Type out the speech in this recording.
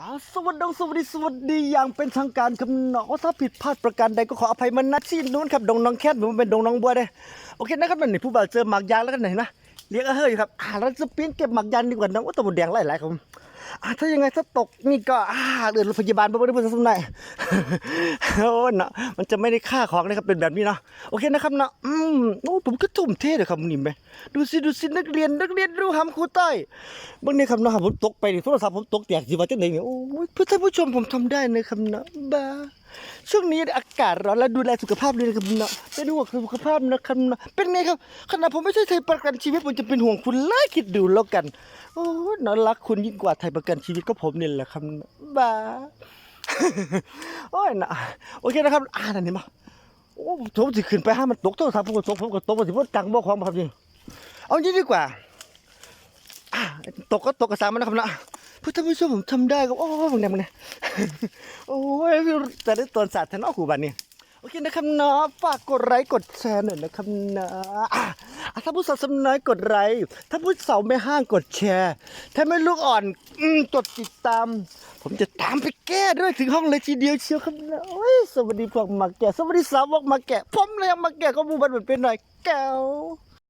อาสวัสดีสวัสดีสวัสดีอย่างเป็นทางการครับหนอถ้าผิดพลาดประการใดก็ขออภัยมาณที่นู้นครับดงน้องแคทผมเป็นดงน้องบัวเลยโอเคนะครับนั่นนี่ผู้บ่าวเจอหมากยางแล้วกันไหนนะเลี้ยงเฮ้ยครับอ่าเราจะเปลี่ยนเก็บหมากยางดีกว่านะว่าตัวบดแดงไล่หลายๆครับ ถ้ายังไงถ้าตกนี่ก็อ่าเดือดรถพยาบาลไปไม่ได้พูดสักหน่อยโอ้เนาะมันจะไม่ได้ค่าของนะครับเป็นแบบนี้เนาะโอเคนะครับเนาะอืมโอ้ผมก็ทุ่มเทเลยครับนี่ไหมดูสิดูสินักเรียนนักเรียนดูหำครูต้อยบางทีครับเนาะผมตกไปนี่โทรศัพท์ผมตกแตกสิว่าจังไหนเนี่ยโอ้ยเพื่อนท่านผู้ชมผมทำได้นะครับเนาะบ้า ช่วงนี้อากาศร้อนแล้วดูแลสุขภาพด้วยนะครับเนาะเป็นห่วงสุขภาพนะครับเนะเป็นไงครับขณะผมไม่ใช่ไทยประกันชีวิตผมจะเป็นห่วงคุณไล่คิดดูแล้วกัน โอ้น่ารักคุณยิ่งกว่าไทยประกันชีวิตก็ผมนี่แหละครับบ้าโอ้ยนะโอเคนะครับ อ่านอันนี่มาโอ้ผมสิขึ้นไปห้ามันตกโทรศัพท์ผมก็ตกผมก็ตกผมสิว่าตังค์บ่ของบ่ครับนี่เอางี้ดีกว่าตกก็ตกกระสามันนะครับนะ พื่อท่านผู้ชมผมทำได้ครับโอ้ยมึงเนี่ยมึงเนี่ยโอ้ยแต่ได้ตอนศาสตร์ทนอครูบันนี่โอเคนะครับเนาะฝากกดไลค์กดแชร์หน่อยนะครับนะอะถ้าผู้สาวสำน้อยกดไลค์ถ้าผู้สาวไม่ห้างกดแชร์ ถ้าไม่ลูกอ่อนอกดติดตาม ผมจะตามไปแก้ด้วยถึงห้องเลยทีเดียวเชียวครับนะโอ้ยสวัสดีพวกมาแก่สวัสดีสาวกมาแก่ผมเลยมาแก่ก็มูบันเหมือนเป็นหน่อยแก้ว